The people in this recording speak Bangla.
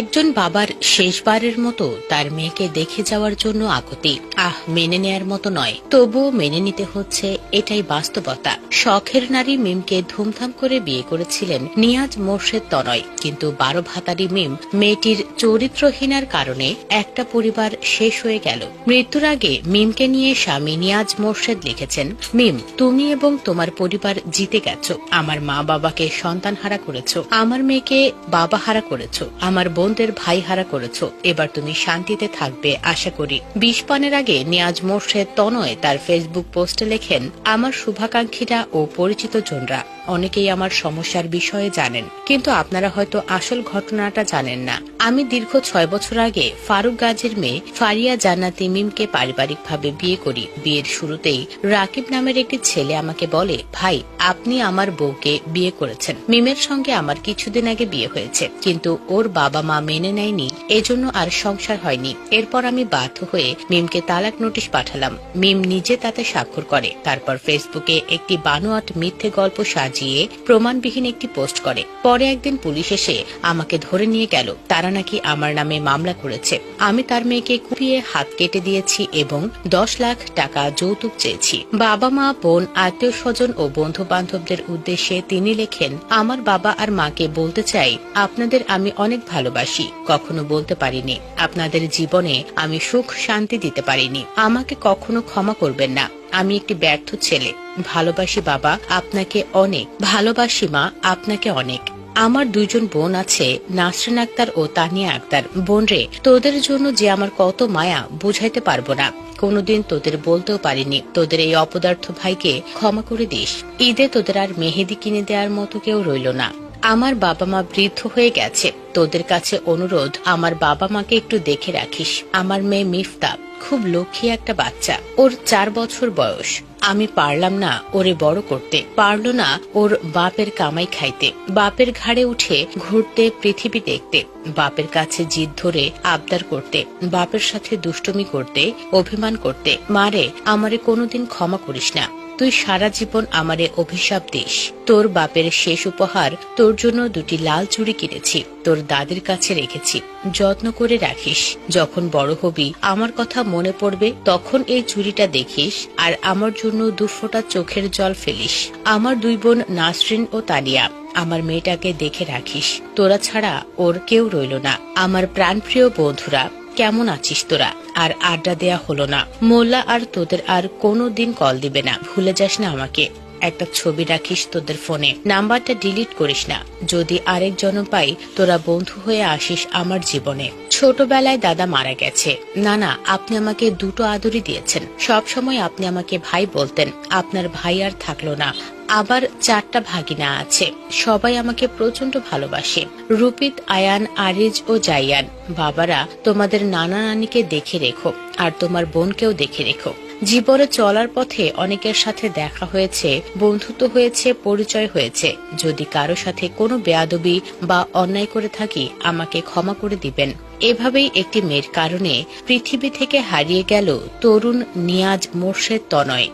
একজন বাবার শেষবারের মতো তার মেয়েকে দেখে যাওয়ার জন্য আগতি। আহ, মেনে নেয়ার মতো নয়। তবুও মেনে নিতে হচ্ছে এটাই বাস্তবতা। শখের নারী মিমকে ধুমধাম করে বিয়ে করেছিলেন নিয়াজ মোর্শেদ তনয়। কিন্তু বারো ভাতারি মিম মেয়েটির চরিত্রহীনার কারণে একটা পরিবার শেষ হয়ে গেল। মৃত্যুর আগে মিমকে নিয়ে স্বামী নিয়াজ মোর্শেদ লিখেছেন, মিম, তুমি এবং তোমার পরিবার জিতে গেছো। আমার মা বাবাকে সন্তান হারা করেছ। আমার মেয়েকে বাবা হারা করেছ। আমার বোনদের ভাইহারা করেছ। এবার তুমি শান্তিতে থাকবে, আশা করি। বিষ পানের আগে নিয়াজ মোর্শেদ তনয় তার ফেসবুক পোস্টে লেখেন, আমার শুভাকাঙ্ক্ষীরা ও পরিচিত জনরা। অনেকেই আমার সমস্যার বিষয়ে জানেন, কিন্তু আপনারা হয়তো আসল ঘটনাটা জানেন না। আমি দীর্ঘ ছয় বছর আগে ফারুক গাজীর মেয়ে ফারিয়া জান্নাতি মিমকে পারিবারিকভাবে বিয়ে করি। বিয়ের শুরুতেই রাকিব নামের একটি ছেলে আমাকে বলে, ভাই, আপনি আমার বউকে বিয়ে করেছেন। মিমের সঙ্গে আমার কিছুদিন আগে বিয়ে হয়েছে, কিন্তু ওর বাবা মা মেনে নেয়নি, এজন্য আর সংসার হয়নি। এরপর আমি বাধ্য হয়ে মিমকে তালাক নোটিশ পাঠালাম। মিম নিজে তাতে স্বাক্ষর করে। তারপর ফেসবুকে একটি বানোয়াট মিথ্যে গল্প সাজিয়ে প্রমাণবিহীন একটি পোস্ট করে। পরে একদিন পুলিশ এসে আমাকে ধরে নিয়ে গেল। তারা নাকি আমার নামে মামলা করেছে। আমি তার মেয়েকে কুপিয়ে হাত কেটে দিয়েছি এবং দশ লাখ টাকা যৌতুক চেয়েছি। বাবা মা, বোন, আত্মীয় স্বজন ও বন্ধু বান্ধবদের উদ্দেশ্যে তিনি লেখেন, আমার বাবা আর মাকে বলতে চাই, আপনাদের আমি অনেক ভালোবাসি। কখনো বলতে পারিনি। আপনাদের জীবনে আমি সুখ শান্তি দিতে পারিনি। আমাকে কখনো ক্ষমা করবেন না। আমি একটি ব্যর্থ ছেলে। ভালোবাসি বাবা, আপনাকে অনেক। ভালোবাসি মা, আপনাকে অনেক। আমার দুজন বোন আছে, নাসরিন আক্তার ও তানিয়া আক্তার। বোন রে, তোদের জন্য যে আমার কত মায়া, বুঝাইতে পারব না। কোনোদিন তোদের বলতেও পারিনি। তোদের এই অপদার্থ ভাইকে ক্ষমা করে দিস। ঈদে তোদের আর মেহেদি কিনে দেওয়ার মতো কেউ রইল না। আমার বাবা মা বৃদ্ধ হয়ে গেছে। তোদের কাছে অনুরোধ, আমার বাবা মাকে একটু দেখে রাখিস। আমার মেয়ে মিফতা, খুব লক্ষ্মী একটা বাচ্চা। ওর চার বছর বয়স। আমি পারলাম না ওরে বড় করতে। পারল না ওর বাপের কামাই খাইতে। বাপের ঘাড়ে উঠে ঘুরতে, পৃথিবী দেখতে। বাপের কাছে জিদ ধরে আবদার করতে। বাপের সাথে দুষ্টমি করতে, অভিমান করতে। মারে, আমারে কোনোদিন ক্ষমা করিস না। তুই সারা জীবন আমারে অভিশাপ দিস। তোর বাপের শেষ উপহার, তোর জন্য দুটি লাল চুড়ি কিনেছি, তোর দাদির কাছে রেখেছি। যত্ন করে রাখিস। যখন বড় হবি, আমার কথা মনে পড়বে, তখন এই চুড়িটা দেখিস, আর আমার জন্য দুফোঁটা চোখের জল ফেলিস। আমার দুই বোন নাসরিন ও তানিয়া, আমার মেয়েটাকে দেখে রাখিস। তোরা ছাড়া ওর কেউ রইল না। আমার প্রাণপ্রিয় বন্ধুরা কেমন আছিস তোরা? আর আড্ডা দেয়া হলো না। মোল্লা আর তোদের আর কোনো দিন কল দিবে না। ভুলে যাস না আমাকে। একটা ছবি রাখিস তোদের ফোনে নাম্বারটা ডিলিট করিস না। যদি আরেক জন পাই, তোরা বন্ধু হয়ে আসিস আমার জীবনে। ছোটবেলায় দাদা মারা গেছে। না না, আপনি আমাকে দুটো আদরই দিয়েছেন। সব সময় আপনি আমাকে ভাই বলতেন। আপনার ভাই আর থাকল না। আবার চারটা ভাগিনা আছে। সবাই আমাকে প্রচণ্ড ভালোবাসে। রূপিত, আয়ান, আরিজ ও জাইয়ান। বাবারা, তোমাদের নানা নানিকে দেখে রেখো, আর তোমার বোনকেও দেখে রেখো। জীবনে চলার পথে অনেকের সাথে দেখা হয়েছে, বন্ধুত্ব হয়েছে, পরিচয় হয়েছে। যদি কারও সাথে কোনো বেয়াদবি বা অন্যায় করে থাকি, আমাকে ক্ষমা করে দিবেন। এভাবেই একটি মেয়ের কারণে পৃথিবী থেকে হারিয়ে গেল তরুণ নিয়াজ মোর্শেদ তনয়।